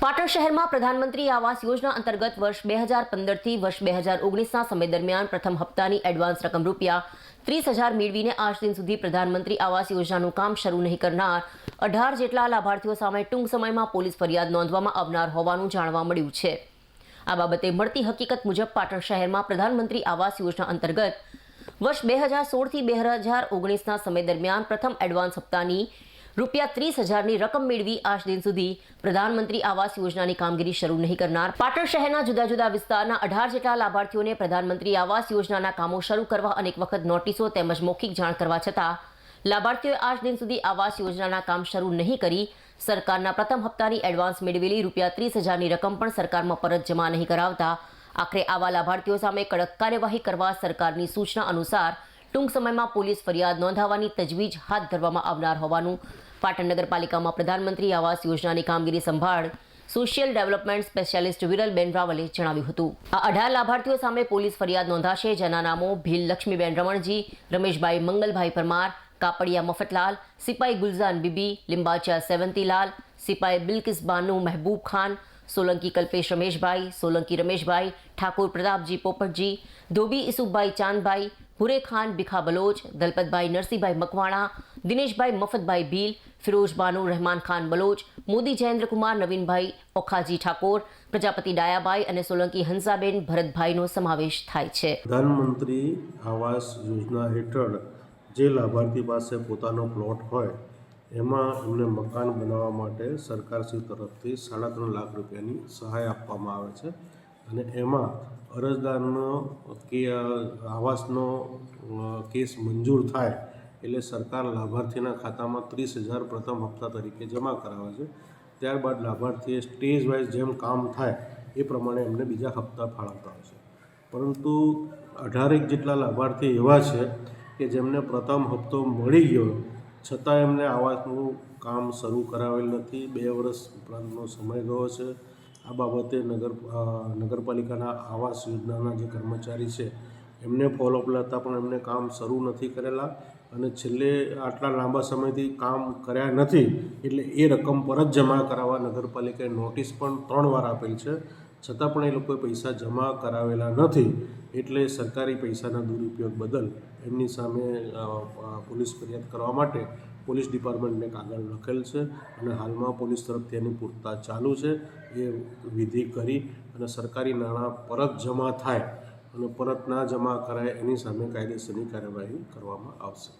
પાટણ શહેરમાં પ્રધાનમંત્રી આવાસ યોજના અંતર્ગત વર્ષ બે હજાર પંદરથી વર્ષ બે હજાર ઓગણીસના સમય દરમિયાન પ્રથમ હપ્તાની એડવાન્સ રકમ રૂપિયા ત્રીસ હજાર મેળવીને આજ દિન સુધી પ્રધાનમંત્રી આવાસ યોજનાનું કામ શરૂ નહીં કરનાર અઢાર જેટલા લાભાર્થીઓ સામે ટૂંક સમયમાં પોલીસ ફરિયાદ નોંધવામાં આવનાર હોવાનું જાણવા મળ્યું છે. આ બાબતે મળતી હકીકત મુજબ પાટણ શહેરમાં પ્રધાનમંત્રી આવાસ યોજના અંતર્ગત વર્ષ બે હજાર સોળથી બે હજાર ઓગણીસના સમય દરમિયાન પ્રથમ એડવાન્સ હપ્તાની રૂપિયા ત્રીસ હજારની રકમ મેળવી આજ દિન સુધી પ્રધાનમંત્રી આવાસ યોજનાની કામગીરી શરૂ નહીં કરનાર. પાટણ શહેરના જુદા જુદા વિસ્તારના અઢાર જેટલા લાભાર્થીઓને પ્રધાનમંત્રી આવાસ યોજનાના કામો શરૂ કરવા અનેક વખત નોટિસો તેમજ મૌખિક જાણ કરવા છતાં લાભાર્થીઓએ આજ દિન સુધી આવાસ યોજનાના કામ શરૂ નહીં કરી. સરકારના પ્રથમ હપ્તાની એડવાન્સ મેળવેલી રૂપિયા ત્રીસ હજારની રકમ પણ સરકારમાં પરત જમા નહીં કરાવતા. આખરે આવા લાભાર્થીઓ સામે કડક કાર્યવાહી કરવા સરકારની સૂચના અનુસાર ટૂંક સમયમાં પોલીસ ફરિયાદ નોંધાવવાની તજવીજ હાથ ધરવામાં આવનાર હોવાનું પાટણ નગરપાલિકામાં પ્રધાનમંત્રી આવાસ યોજનાની કામગીરી સંભાળ સોશિયલ ડેવલપમેન્ટ સ્પેશિયાલિસ્ટ વિરલબેન રાવલે જણાવ્યું હતું. આ અઢાર લાભાર્થીઓ સામે પોલીસ ફરિયાદ નોંધાશે, જેના નામો ભીલ લક્ષ્મીબેન રમણજી, રમેશભાઈ મંગલભાઈ પરમાર, કાપડિયા મફતલાલ, સિપાઈ ગુલઝાન બીબી, લિંબાચા સેવંતીલાલ, સિપાઈ બિલકિસ બાનુ મહેબૂબ ખાન, સોલંકી કલ્પેશ રમેશભાઈ, સોલંકી રમેશભાઈ, ઠાકોર પ્રતાપજી પોપટજી, ધોબી ઈસુફભાઈ ચાંદભાઈ હુરે ખાન ભીખા બલોચ, દલપતભાઈ નરસિંહભાઈ મકવાણા, દિનેશભાઈ મફતભાઈ ભીલ, ફિરોઝ બાનુ, રહેમાન ખાન બલોચ, મોદી જયેન્દ્રકુમાર, નવીનભાઈ ઓખાજી ઠાકોર, પ્રજાપતિ ડાયાભાઈ અને સોલંકી હંસાબેન ભરતભાઈનો સમાવેશ થાય છે. પ્રધાનમંત્રી આવાસ યોજના હેઠળ જે લાભાર્થી પાસે પોતાનો પ્લોટ હોય, એમાં એમને મકાન બનાવવા માટે સરકારશ્રી તરફથી સાડા ત્રણ લાખ રૂપિયાની સહાય આપવામાં આવે છે. અને એમાં અરજદારનો કે આવાસનો કેસ મંજૂર થાય એટલે સરકાર લાભાર્થીના ખાતામાં ત્રીસ હજાર પ્રથમ હપ્તા તરીકે જમા કરાવે છે. ત્યારબાદ લાભાર્થીએ સ્ટેજ વાઇઝ જેમ કામ થાય એ પ્રમાણે એમને બીજા હપ્તા ફાળવતા હોય છે. પરંતુ અઢારેક જેટલા લાભાર્થી એવા છે કે જેમને પ્રથમ હપ્તો મળી ગયો, છતાં એમને આવાસનું કામ શરૂ કરાવેલ નથી. બે વર્ષ ઉપરાંતનો સમય ગયો છે. આ બાબતે નગર નગરપાલિકાના આવાસ યોજનાના જે કર્મચારી છે, એમને ફોલોઅપ લેતા પણ એમને કામ શરૂ નથી કરેલા અને છેલ્લે આટલા લાંબા સમયથી કામ કર્યા નથી, એટલે એ રકમ પરત જમા કરાવવા નગરપાલિકાએ નોટિસ પણ ત્રણ વાર આપેલ છે. છતાં પણ એ લોકોએ પૈસા જમા કરાવેલા નથી, એટલે સરકારી પૈસાના દુરુપયોગ બદલ એમની સામે પોલીસ ફરિયાદ કરવા માટે પોલીસ ડિપાર્ટમેન્ટને કાગળ લખેલ છે અને હાલમાં પોલીસ તરફથી એની પૂરતા ચાલુ છે. એ વિધિ કરી અને સરકારી નાણાં પરત જમા થાય અને પરત ના જમા કરાય એની સામે કાયદેસરની કાર્યવાહી કરવામાં આવશે.